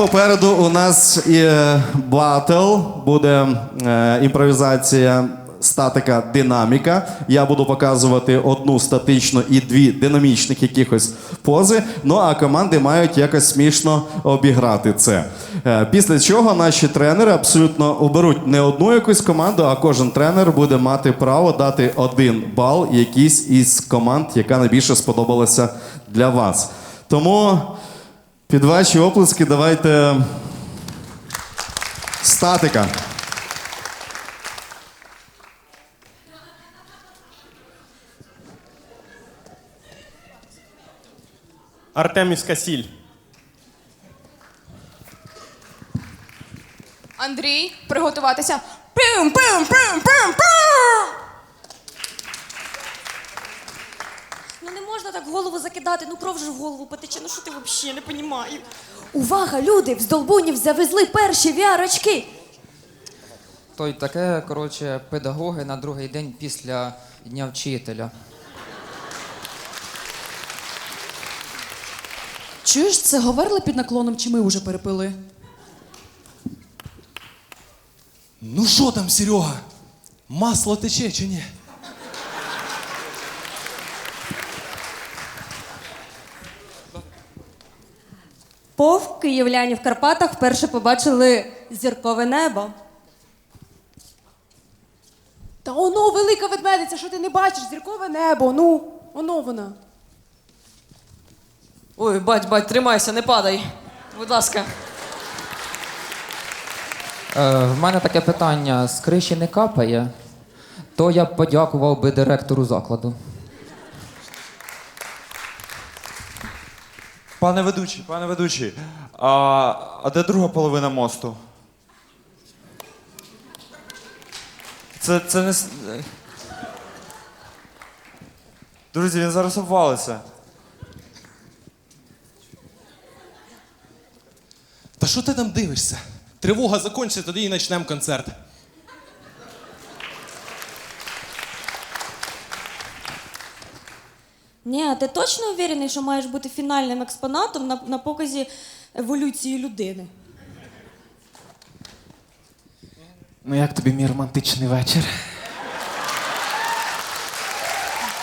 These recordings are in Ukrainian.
Попереду у нас є батл, буде е, імпровізація статика динаміка. Я буду показувати одну статичну і дві динамічних якихось пози. Ну а команди мають якось смішно обіграти це. Е, після чого наші тренери абсолютно оберуть не одну якусь команду, а кожен тренер буде мати право дати один бал якійсь із команд, яка найбільше сподобалася для вас. Тому. Під ваші оплески давайте статика. Артемівська сіль. Андрій, приготуватися. Пим, пим, пим, пим, пим! Ну не можна так голову закидати, ну кров же в голову потече. Ну що ти взагалі не понімаю? Увага, люди! В Здолбунів завезли перші VR-очки. То й таке, коротше, педагоги на другий день після дня вчителя. Чуєш, це говорили під наклоном, чи ми вже перепили? Ну що там, Серега? Масло тече чи ні? Пов київляні в Карпатах вперше побачили зіркове небо. Та оно велика ведмедиця, що ти не бачиш? Зіркове небо. Ну, оно вона. Ой, бать, бать, тримайся, не падай. Будь ласка. Е, в мене таке питання: з криші не капає, то я б подякував би директору закладу. Пане ведучий, пане ведучий, а, а де друга половина мосту? Це, це не. с-. Друзі, він зараз обвалиться. Та що ти там дивишся? Тривога закінчиться, тоді і почнемо концерт. Ні, а ти точно уверений, що маєш бути фінальним експонатом на, на показі еволюції людини? Ну як тобі мій романтичний вечір?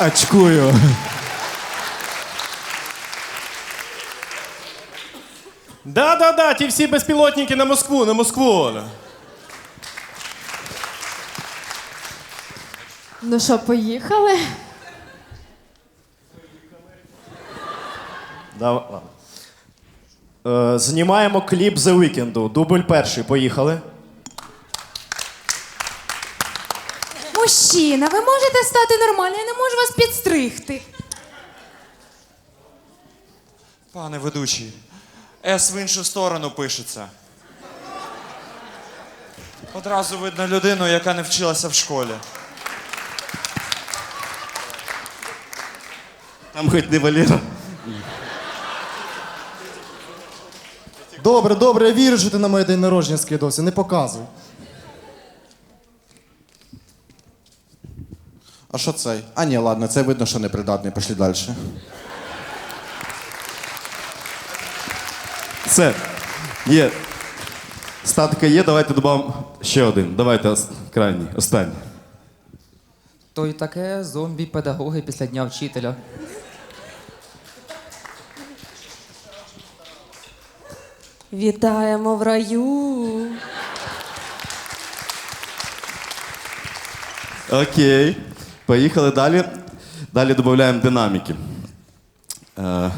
Очкую. Да-да-да, ті всі безпілотники на Москву, на Москву. Ну що, поїхали? Да, е, знімаємо кліп The Weeknd. Дубль перший. Поїхали. Мужчина, ви можете стати нормально, я не можу вас підстригти. Пане ведучий, С в іншу сторону пишеться. Одразу видно людину, яка не вчилася в школі. Там хоч не Валера. Добре, добре, я вірю, що ти на моє день народження скидався, не показуй. А що цей? А ні, ладно, це видно, що непридатний. Пішли далі. Все. Є. Статика є, давайте додамо ще один. Давайте ос- крайній, останній. То й таке зомбі-педагоги після дня вчителя. Вітаємо в раю. Окей. Поїхали далі. Далі додаємо динаміки. Е,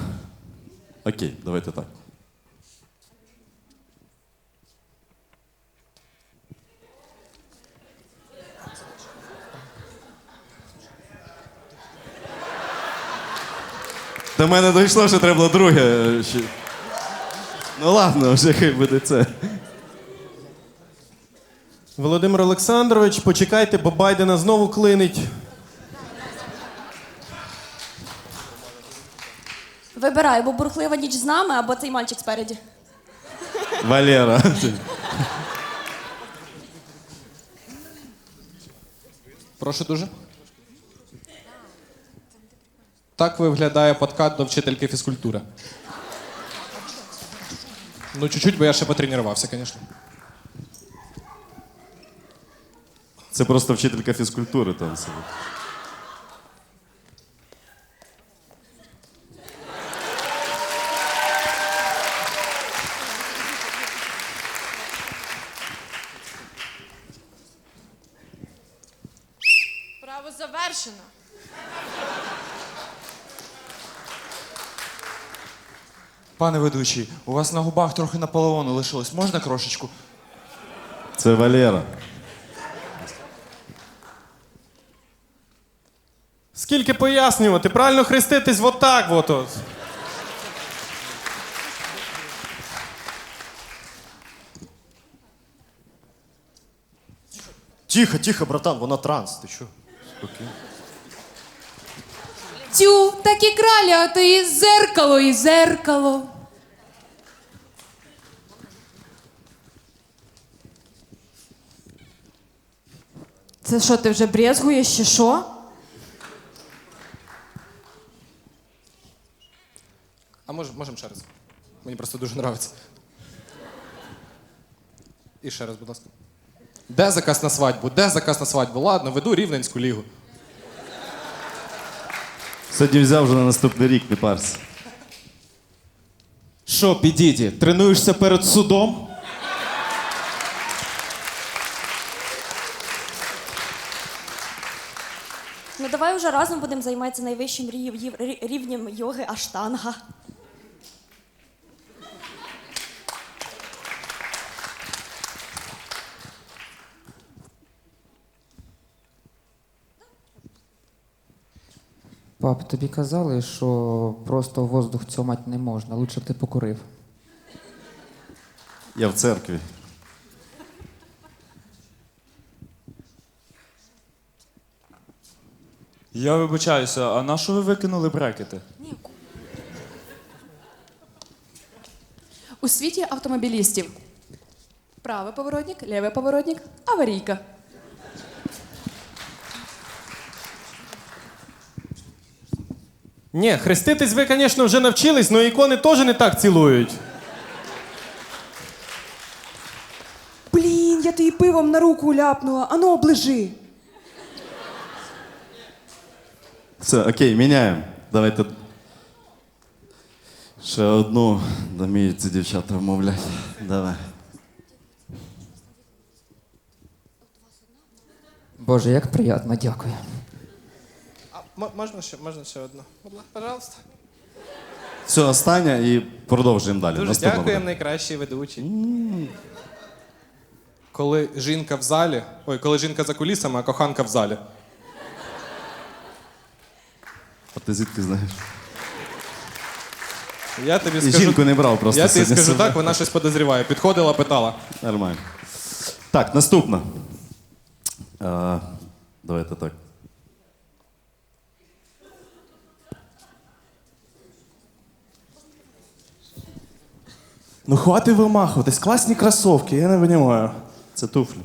окей, давайте так. До мене дійшло, що треба було друге. Ну ладно, вже хай буде це. Володимир Олександрович, почекайте, бо Байдена знову клинить. Вибирай, або бурхлива ніч з нами, або цей мальчик спереді. Валера. Прошу дуже. Так виглядає подкат до вчительки фізкультури. Ну, чуть-чуть, бо я ще потренувався, звісно. Це просто вчителька фізкультури там сидить. Право завершено. Пане ведучий, у вас на губах трохи наполеону лишилось. Можна крошечку? Це Валера. Скільки пояснювати? Правильно хреститись вот так вот. от. Тихо, тихо, братан, вона транс, ти що? Тю, так і кралі, а то і зеркало, і зеркало. Це що, ти вже брезгуєш чи що? А може, можемо ще раз. Мені просто дуже подобається. І ще раз, будь ласка. Де заказ на свадьбу? Де заказ на свадьбу? Ладно, веду рівненську лігу. Сьогодні взяв вже на наступний рік, не парся. Що, підіді, тренуєшся перед судом? Ну давай вже разом будемо займатися найвищим рів- рівнем йоги аштанга. Пап, тобі казали, що просто воздух цьомать не можна, лучше б ти покурив. Я в церкві. Я вибачаюся, а на що ви викинули брекети? У світі автомобілістів. Правий поворотник, лівий поворотник, аварійка. Ні, хреститись ви, звісно, вже навчились, але ікони теж не так цілують. Блін, я тобі пивом на руку ляпнула, ану оближи. Все, окей, міняємо. Давайте. Ще одну. Да ці дівчата вмовляти. Давай. Боже, як приємно, дякую. Можна ще, можна ще одну? Будь ласка, пожалуйста. Все, останнє і продовжуємо далі. Дуже Наступна дякуємо, буде. найкращий ведучий. Коли жінка в залі. Ой, коли жінка за кулісами, а коханка в залі. А ти звідки знаєш? Я тобі І скажу. жінку не брав просто. Я тобі сьогодні скажу собою. так, вона щось подозріває. Підходила, питала. Нормально. Так, наступна. А, давайте так. Ну хватит вимахуватись, класні кроссовки, я не розумію. Це туфлі.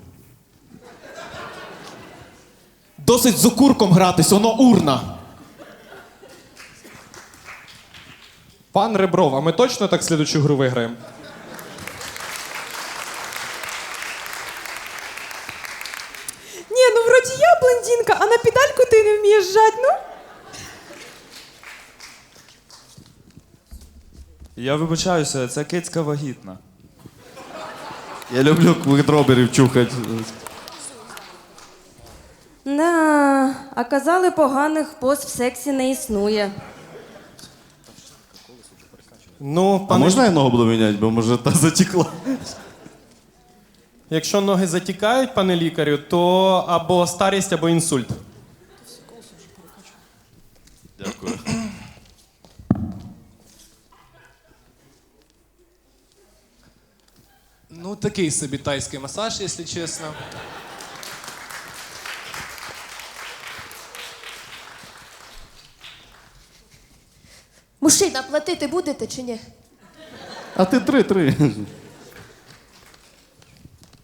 Досить з окурком гратись, воно урна. Пан Ребров, а ми точно так слідучу гру виграємо? Ні, ну вроді я блондинка, а на педальку ти не вмієш жать, ну? Я вибачаюся, ця кицька вагітна. Я люблю квитроберів чухати. На, а казали, поганих поз в сексі не існує. Ну, А пане, можна я ногу буду міняти, бо може та затекла? якщо ноги затікають, пане лікарю, то або старість, або інсульт. Ну, такий собі тайський масаж, якщо чесно. Мужчина, платити будете чи ні? А ти три-три.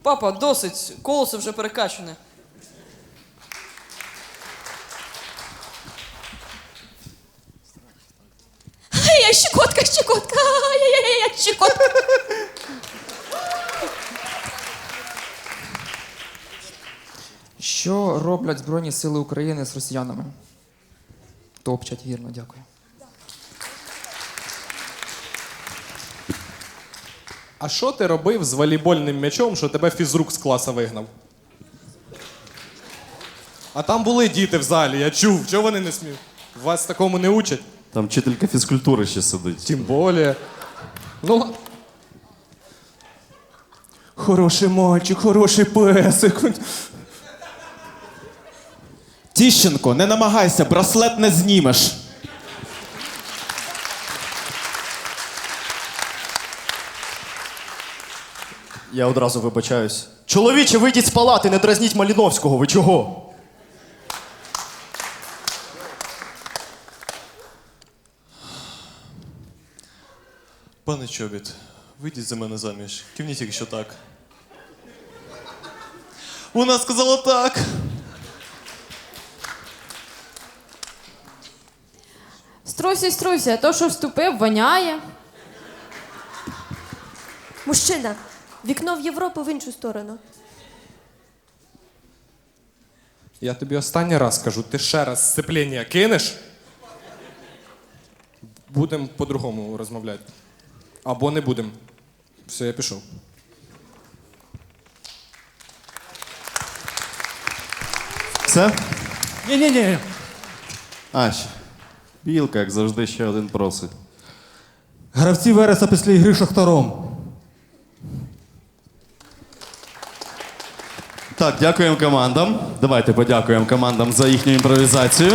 Папа, досить, колесо вже перекачане. Ай, я щекотка, щекотка, ай-яй-яй, щекотка. Що роблять Збройні Сили України з росіянами? Топчать, вірно, дякую. А що ти робив з волейбольним м'ячом, що тебе фізрук з класа вигнав? А там були діти в залі, я чув. Чого вони не сміють? Вас такому не учать? Там вчителька фізкультури ще сидить. Тим более. Ну, Хороший мальчик, хороший песик. Тіщенко, не намагайся, браслет не знімеш. Я одразу вибачаюсь. Чоловіче, вийдіть з палати, не дразніть Маліновського. Ви чого? Пане Чобіт, вийдіть за мене заміж. Кивніть, якщо так. Вона сказала так. Струйся, струйся, то, що вступив, воняє. Мужчина, вікно в Європу в іншу сторону. я тобі останній раз кажу, ти ще раз сцеплення кинеш. Будемо по-другому розмовляти. Або не будемо. Все, я пішов. Все? Ні-ні-ні. А, ще. Білка, як завжди, ще один просить. Гравці Вереса після ігри Шахтаром. Так, дякуємо командам. Давайте подякуємо командам за їхню імпровізацію.